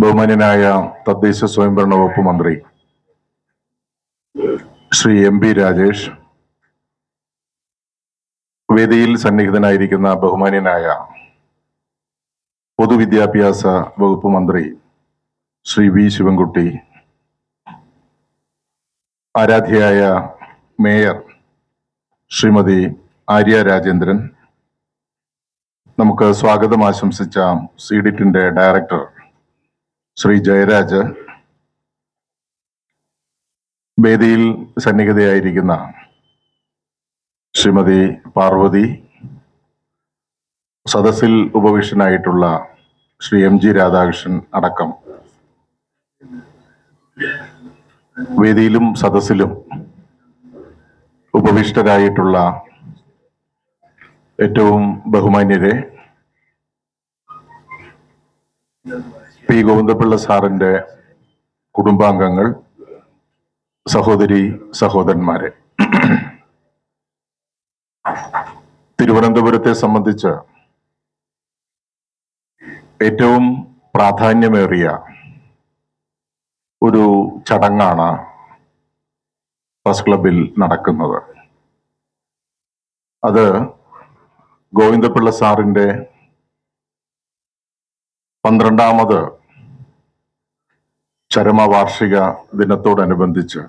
ബഹുമാന്യനായ തദ്ദേശ സ്വയംഭരണ വകുപ്പ് മന്ത്രി ശ്രീ എം പി രാജേഷ് വേദിയിൽ സന്നിഹിതനായിരിക്കുന്ന ബഹുമാന്യനായ പൊതുവിദ്യാഭ്യാസ വകുപ്പ് മന്ത്രി ശ്രീ വി ശിവൻകുട്ടി ആരാധ്യയായ മേയർ ശ്രീമതി ആര്യ രാജേന്ദ്രൻ നമുക്ക് സ്വാഗതം ആശംസിച്ച സീഡിറ്റിന്റെ ഡയറക്ടർ ശ്രീ ജയരാജ്. വേദിയിൽ സന്നിഹിതയായിരിക്കുന്ന ശ്രീമതി പാർവതി സദസ്സിൽ ഉപവിഷ്ടനായിട്ടുള്ള ശ്രീ എം ജി രാധാകൃഷ്ണൻ അടക്കം. വേദിയിലും സദസ്സിലും ഉപവിഷ്ടരായിട്ടുള്ള ഏറ്റവും ബഹുമാന്യരെ പി ഗോവിന്ദപിള്ള സാറിന്റെ കുടുംബാംഗങ്ങൾ സഹോദരി സഹോദരന്മാരെ. തിരുവനന്തപുരത്തെ സംബന്ധിച്ച് ഏറ്റവും പ്രാധാന്യമേറിയ ഒരു ചടങ്ങാണ് പ്രസ് ക്ലബിൽ നടക്കുന്നത്. അത് ഗോവിന്ദപിള്ള സാറിന്റെ പന്ത്രണ്ടാമത് ചരമവാർഷിക ദിനത്തോടനുബന്ധിച്ച്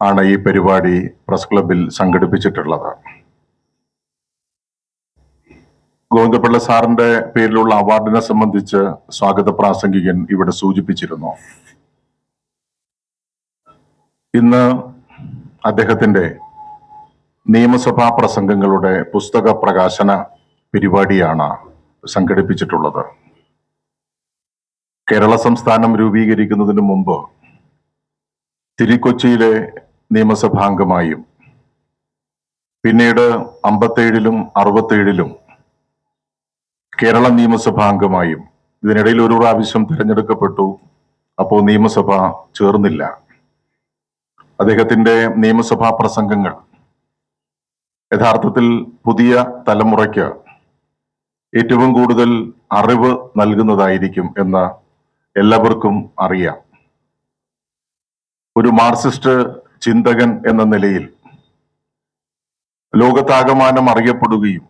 ആണ് ഈ പരിപാടി പ്രസ് ക്ലബിൽ സംഘടിപ്പിച്ചിട്ടുള്ളത്. ഗോവിന്ദപിള്ള സാറിന്റെ പേരിലുള്ള അവാർഡിനെ സംബന്ധിച്ച് സ്വാഗത പ്രാസംഗികൻ ഇവിടെ സൂചിപ്പിച്ചിരുന്നു. ഇന്ന് അദ്ദേഹത്തിന്റെ നിയമസഭാ പ്രസംഗങ്ങളുടെ പുസ്തക പ്രകാശന പരിപാടിയാണ് സംഘടിപ്പിച്ചിട്ടുള്ളത്. കേരള സംസ്ഥാനം രൂപീകരിക്കുന്നതിന് മുമ്പ് തിരുക്കൊച്ചിയിലെ നിയമസഭാംഗമായും പിന്നീട് അമ്പത്തേഴിലും അറുപത്തേഴിലും കേരള നിയമസഭാംഗമായും ഇതിനിടയിൽ ഒരു പ്രാവശ്യം തിരഞ്ഞെടുക്കപ്പെട്ടു. അപ്പോൾ നിയമസഭ ചേർന്നില്ല. അദ്ദേഹത്തിന്റെ നിയമസഭാ പ്രസംഗങ്ങൾ യഥാർത്ഥത്തിൽ പുതിയ തലമുറയ്ക്ക് ഏറ്റവും കൂടുതൽ അറിവ് നൽകുന്നതായിരിക്കും എന്ന് എല്ലാവർക്കും അറിയാം. ഒരു മാർക്സിസ്റ്റ് ചിന്തകൻ എന്ന നിലയിൽ ലോകത്താകമാനം അറിയപ്പെടുകയും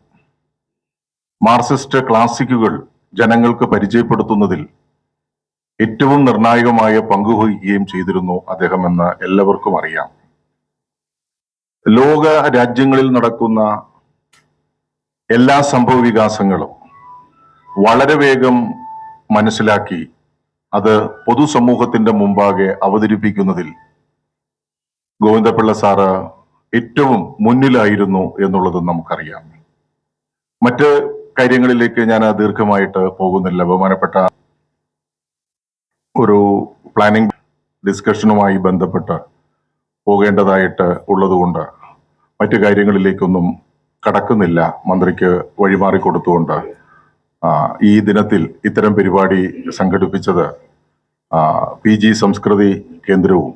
മാർക്സിസ്റ്റ് ക്ലാസിക്കുകൾ ജനങ്ങൾക്ക് പരിചയപ്പെടുത്തുന്നതിൽ ഏറ്റവും നിർണായകമായ പങ്കുവഹിക്കുകയും ചെയ്തിരുന്നു അദ്ദേഹം എന്ന് എല്ലാവർക്കും അറിയാം. ലോക രാജ്യങ്ങളിൽ നടക്കുന്ന എല്ലാ സംഭവ വികാസങ്ങളും വളരെ വേഗം മനസ്സിലാക്കി അത് പൊതുസമൂഹത്തിന്റെ മുമ്പാകെ അവതരിപ്പിക്കുന്നതിൽ ഗോവിന്ദപിള്ള സാറ് ഏറ്റവും മുന്നിലായിരുന്നു എന്നുള്ളത് നമുക്കറിയാം. മറ്റ് കാര്യങ്ങളിലേക്ക് ഞാൻ ദീർഘമായിട്ട് പോകുന്നില്ല. ബഹുമാനപ്പെട്ട ഒരു പ്ലാനിംഗ് ഡിസ്കഷനുമായി ബന്ധപ്പെട്ട് പോകേണ്ടതായിട്ട് ഉള്ളതുകൊണ്ട് മറ്റു കാര്യങ്ങളിലേക്കൊന്നും കടക്കുന്നില്ല. മന്ത്രിക്ക് വഴിമാറി കൊടുത്തുകൊണ്ട് ഈ ദിനത്തിൽ ഇത്തരം പരിപാടി സംഘടിപ്പിച്ചത് പി ജി സംസ്കൃതി കേന്ദ്രവും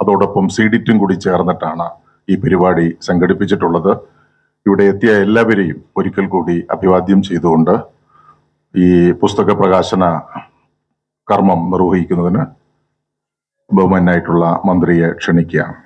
അതോടൊപ്പം സിഡിറ്റും കൂടി ചേർന്നിട്ടാണ് ഈ പരിപാടി സംഘടിപ്പിച്ചിട്ടുള്ളത്. ഇവിടെ എത്തിയ എല്ലാവരെയും ഒരിക്കൽ കൂടി അഭിവാദ്യം ചെയ്തുകൊണ്ട് ഈ പുസ്തക പ്രകാശന കർമ്മം നിർവഹിക്കുന്നതിന് ബഹുമാനായിട്ടുള്ള മന്ത്രിയെ ക്ഷണിക്കുകയാണ്.